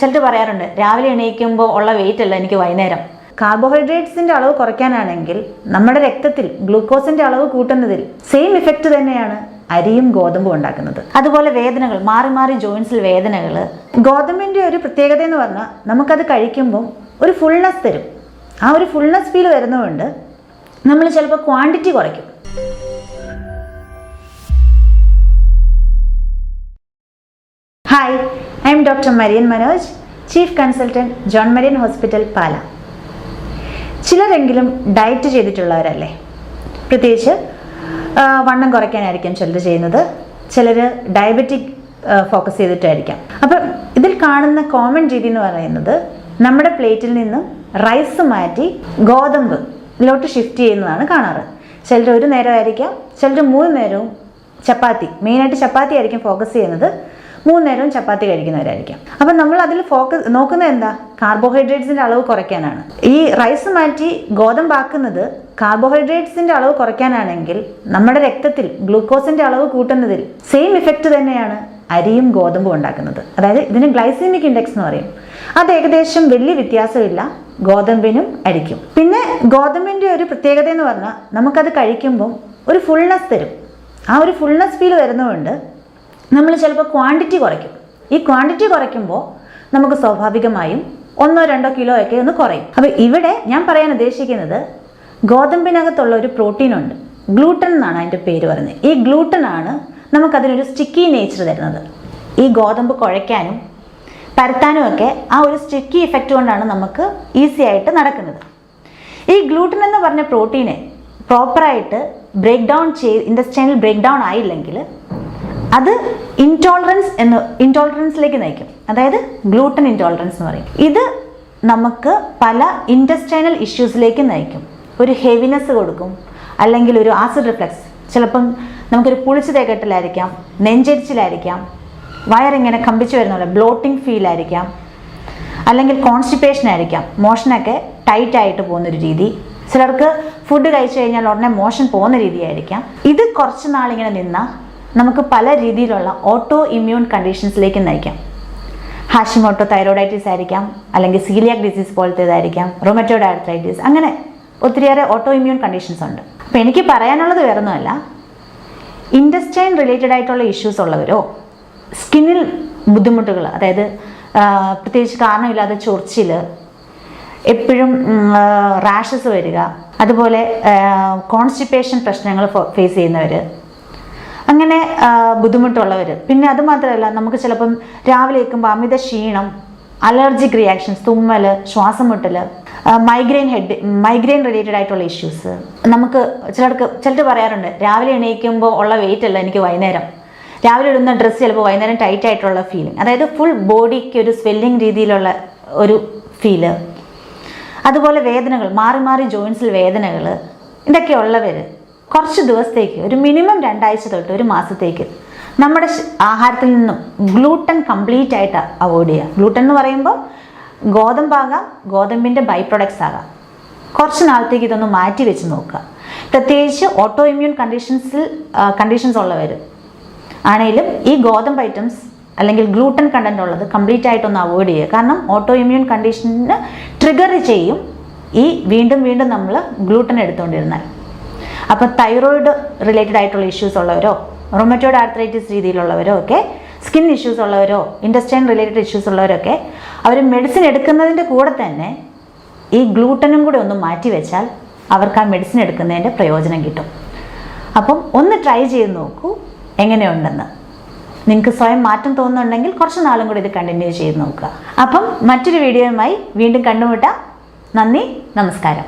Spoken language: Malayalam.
ചിലർ പറയാറുണ്ട് രാവിലെ എണീക്കുമ്പോൾ ഉള്ള വെയിറ്റ് അല്ല എനിക്ക് വൈകുന്നേരം. കാർബോഹൈഡ്രേറ്റ്സിന്റെ അളവ് കുറയ്ക്കാനാണെങ്കിൽ നമ്മുടെ രക്തത്തിൽ ഗ്ലൂക്കോസിന്റെ അളവ് കൂട്ടുന്നതിൽ സെയിം ഇഫക്റ്റ് തന്നെയാണ് അരിയും ഗോതമ്പും ഉണ്ടാക്കുന്നത്. അതുപോലെ വേദനകൾ മാറി മാറി ജോയിൻസിൽ വേദനകൾ. ഗോതമ്പിന്റെ ഒരു പ്രത്യേകത എന്ന് പറഞ്ഞാൽ നമുക്കത് കഴിക്കുമ്പോൾ ഒരു ഫുൾനെസ് തരും. ആ ഒരു ഫുൾനെസ് ഫീൽ വരുന്നതുകൊണ്ട് നമ്മൾ ചിലപ്പോൾ ക്വാണ്ടിറ്റി കുറയ്ക്കും. Hi doctor Marian Manoj chief consultant John Marian hospital Pala. ചിലരെങ്കിലും ഡയറ്റ് ചെയ്തിട്ടുള്ളവരല്ലേ? പ്രത്യേകിച്ച് വണ്ണം കുറയ്ക്കാനായിരിക്കും ചിലർ ചെയ്യുന്നത്. ചിലർ ഡയബറ്റിക് ഫോക്കസ് ചെയ്തിട്ടായിരിക്കാം. അപ്പം ഇതിൽ കാണുന്ന കോമൺ രീതി എന്ന് പറയുന്നത് നമ്മുടെ പ്ലേറ്റിൽ നിന്നും റൈസ് മാറ്റി ഗോതമ്പ് ഗോതമ്പിലോട്ട് ഷിഫ്റ്റ് ചെയ്യുന്നതാണ് കാണാറ്. ചിലർ ഒരു നേരമായിരിക്കാം ചിലർ മൂന്ന് നേരവും ചപ്പാത്തി. മെയിനായിട്ട് ചപ്പാത്തി ആയിരിക്കും ഫോക്കസ് ചെയ്യുന്നത്. മൂന്ന് നേരവും ചപ്പാത്തി കഴിക്കുന്നവരായിരിക്കും. അപ്പം നമ്മൾ അതിൽ ഫോക്കസ് നോക്കുന്നത് എന്താ? കാർബോഹൈഡ്രേറ്റ്സിന്റെ അളവ് കുറയ്ക്കാനാണ്. ഈ റൈസ് മാറ്റി ഗോതമ്പാക്കുന്നത് കാർബോഹൈഡ്രേറ്റ്സിന്റെ അളവ് കുറയ്ക്കാനാണെങ്കിൽ നമ്മുടെ രക്തത്തിൽ ഗ്ലൂക്കോസിന്റെ അളവ് കൂട്ടുന്നതിൽ സെയിം ഇഫക്റ്റ് തന്നെയാണ് അരിയും ഗോതമ്പും ഉണ്ടാക്കുന്നത്. അതായത് ഇതിന് ഗ്ലൈസീമിക് ഇൻഡെക്സ് എന്ന് പറയും. അത് ഏകദേശം വലിയ വ്യത്യാസമില്ല. ഗോതമ്പിനും അരിക്കും. പിന്നെ ഗോതമ്പിന്റെ ഒരു പ്രത്യേകത എന്ന് പറഞ്ഞാൽ നമുക്കത് കഴിക്കുമ്പോൾ ഒരു ഫുൾനെസ് തരും. ആ ഒരു ഫുൾനെസ് ഫീൽ വരുന്നതുകൊണ്ട് നമ്മൾ ചിലപ്പോൾ ക്വാണ്ടിറ്റി കുറയ്ക്കും. ഈ ക്വാണ്ടിറ്റി കുറയ്ക്കുമ്പോൾ നമുക്ക് സ്വാഭാവികമായും ഒന്നോ രണ്ടോ കിലോ ഒക്കെ ഒന്ന് കുറയും. അപ്പോൾ ഇവിടെ ഞാൻ പറയാൻ ഉദ്ദേശിക്കുന്നത് ഗോതമ്പിനകത്തുള്ള ഒരു പ്രോട്ടീൻ ഉണ്ട്. ഗ്ലൂട്ടൻ എന്നാണ് അതിന്റെ പേര് പറയുന്നത്. ഈ ഗ്ലൂട്ടൻ ആണ് നമുക്കതിനൊരു സ്റ്റിക്കി നേച്ചർ തരുന്നത്. ഈ ഗോതമ്പ് കുഴയ്ക്കാനും പരത്താനും ഒക്കെ ആ ഒരു സ്റ്റിക്കി ഇഫക്റ്റ് കൊണ്ടാണ് നമുക്ക് ഈസി ആയിട്ട് നടക്കുന്നത്. ഈ ഗ്ലൂട്ടൻ എന്ന് പറഞ്ഞ പ്രോട്ടീനെ പ്രോപ്പറായിട്ട് ബ്രേക്ക് ഡൗൺ ചെയ്ത് ഇൻഡസ്റ്റൈനിൽ ബ്രേക്ക് ഡൗൺ ആയില്ലെങ്കിൽ അത് ഇൻടോളറൻസ് എന്ന് ഇൻടോളറൻസിലേക്ക് നയിക്കും. അതായത് ഗ്ലൂട്ടൻ ഇൻടോളറൻസ് എന്ന് പറയും. ഇത് നമുക്ക് പല ഇന്റസ്റ്റൈനൽ ഇഷ്യൂസിലേക്ക് നയിക്കും. ഒരു ഹെവിനെസ് കൊടുക്കും. അല്ലെങ്കിൽ ഒരു ആസിഡ് റിഫ്ലക്സ് ചിലപ്പം നമുക്കൊരു പുളിച്ചു തേക്കെട്ടിലായിരിക്കാം നെഞ്ചരിച്ചിലായിരിക്കാം വയറിങ്ങനെ കമ്പിച്ചു പോലെ ബ്ലോട്ടിംഗ് ഫീൽ ആയിരിക്കാം. അല്ലെങ്കിൽ കോൺസ്റ്റിപ്പേഷൻ ആയിരിക്കാം. മോഷനൊക്കെ ടൈറ്റ് ആയിട്ട് പോകുന്നൊരു രീതി. ചിലർക്ക് ഫുഡ് കഴിച്ചു കഴിഞ്ഞാൽ ഉടനെ മോഷൻ പോകുന്ന രീതിയായിരിക്കാം. ഇത് കുറച്ച് നാളിങ്ങനെ നിന്നാൽ നമുക്ക് പല രീതിയിലുള്ള ഓട്ടോ ഇമ്മ്യൂൺ കണ്ടീഷൻസിലേക്ക് നയിക്കാം. ഹാഷിമോട്ടോ തൈറോയിഡൈറ്റിസ് ആയിരിക്കാം അല്ലെങ്കിൽ സീലിയാക് ഡിസീസ് പോലത്തേതായിരിക്കാം റൊമറ്റോഡ് ആർത്രൈറ്റിസ് അങ്ങനെ ഒത്തിരിയേറെ ഓട്ടോ ഇമ്മ്യൂൺ കണ്ടീഷൻസ് ഉണ്ട്. അപ്പോൾ എനിക്ക് പറയാനുള്ളത് വേറൊന്നുമല്ല. ഇൻഡസ്റ്റൈൻ റിലേറ്റഡ് ആയിട്ടുള്ള ഇഷ്യൂസ് ഉള്ളവരോ സ്കിന്നിൽ ബുദ്ധിമുട്ടുകൾ അതായത് പ്രത്യേകിച്ച് കാരണമില്ലാതെ ചൊറിച്ചിൽ എപ്പോഴും റാഷസ് വരിക അതുപോലെ കോൺസ്റ്റിപ്പേഷൻ പ്രശ്നങ്ങൾ ഫേസ് ചെയ്യുന്നവർ അങ്ങനെ ബുദ്ധിമുട്ടുള്ളവർ പിന്നെ അത് മാത്രമല്ല നമുക്ക് ചിലപ്പം രാവിലെ ഏൽക്കുമ്പോൾ അമിത ക്ഷീണം അലർജിക് റിയാക്ഷൻസ് തുമ്മൽ ശ്വാസം മുട്ടൽ മൈഗ്രെയിൻ ഹെഡ് മൈഗ്രെയിൻ റിലേറ്റഡ് ആയിട്ടുള്ള ഇഷ്യൂസ് നമുക്ക് ചിലർക്ക് ചിലർ പറയാറുണ്ട് രാവിലെ എണീക്കുമ്പോൾ ഉള്ള വെയിറ്റ് അല്ല എനിക്ക് വൈകുന്നേരം. രാവിലെ ഇടുന്ന ഡ്രസ്സ് ചിലപ്പോൾ വൈകുന്നേരം ടൈറ്റ് ആയിട്ടുള്ള ഫീലിംഗ് അതായത് ഫുൾ ബോഡിക്ക് ഒരു സ്വെല്ലിംഗ് രീതിയിലുള്ള ഒരു ഫീൽ അതുപോലെ വേദനകൾ മാറി മാറി ജോയിൻസിൽ വേദനകൾ ഇതൊക്കെ ഉള്ളവർ കുറച്ച് ദിവസത്തേക്ക് ഒരു മിനിമം രണ്ടാഴ്ച തൊട്ട് ഒരു മാസത്തേക്ക് നമ്മുടെ ആഹാരത്തിൽ നിന്നും ഗ്ലൂട്ടൻ കംപ്ലീറ്റ് ആയിട്ട് അവോയ്ഡ് ചെയ്യുക. ഗ്ലൂട്ടൻ എന്ന് പറയുമ്പോൾ ഗോതമ്പാകാം ഗോതമ്പിന്റെ ബൈ പ്രൊഡക്ട്സ് ആകാം. കുറച്ച് നാളത്തേക്ക് ഇതൊന്ന് മാറ്റി വെച്ച് നോക്കുക. പ്രത്യേകിച്ച് ഓട്ടോ ഇമ്മ്യൂൺ കണ്ടീഷൻസിൽ കണ്ടീഷൻസ് ഉള്ളവർ ആണെങ്കിലും ഈ ഗോതമ്പ് ഐറ്റംസ് അല്ലെങ്കിൽ ഗ്ലൂട്ടൻ കണ്ടന്റ് ഉള്ളത് കംപ്ലീറ്റ് ആയിട്ടൊന്ന് അവോയ്ഡ് ചെയ്യുക. കാരണം ഓട്ടോ ഇമ്മ്യൂൺ കണ്ടീഷന് ട്രിഗർ ചെയ്യും ഈ വീണ്ടും വീണ്ടും നമ്മൾ ഗ്ലൂട്ടൻ എടുത്തുകൊണ്ടിരുന്നാൽ. അപ്പോൾ തൈറോയിഡ് റിലേറ്റഡ് ആയിട്ടുള്ള ഇഷ്യൂസ് ഉള്ളവരോ റൊമറ്റോയിഡ് ആർത്രൈറ്റിസ് രീതിയിലുള്ളവരോ ഒക്കെ സ്കിൻ ഇഷ്യൂസ് ഉള്ളവരോ ഇൻഡസ്റ്റൈൻ റിലേറ്റഡ് ഇഷ്യൂസ് ഉള്ളവരൊക്കെ അവർ മെഡിസിൻ എടുക്കുന്നതിന്റെ കൂടെ തന്നെ ഈ ഗ്ലൂട്ടനും കൂടെ ഒന്ന് മാറ്റി വെച്ചാൽ അവർക്ക് ആ മെഡിസിൻ എടുക്കുന്നതിന്റെ പ്രയോജനം കിട്ടും. അപ്പം ഒന്ന് ട്രൈ ചെയ്ത് നോക്കൂ എങ്ങനെയുണ്ടെന്ന്. നിങ്ങൾക്ക് സ്വയം മാറ്റം തോന്നുന്നുണ്ടെങ്കിൽ കുറച്ച് നാളും കൂടി ഇത് കണ്ടിന്യൂ ചെയ്ത് നോക്കുക. അപ്പം മറ്റൊരു വീഡിയോയുമായി വീണ്ടും കണ്ടുമുട്ടാം. നന്ദി നമസ്കാരം.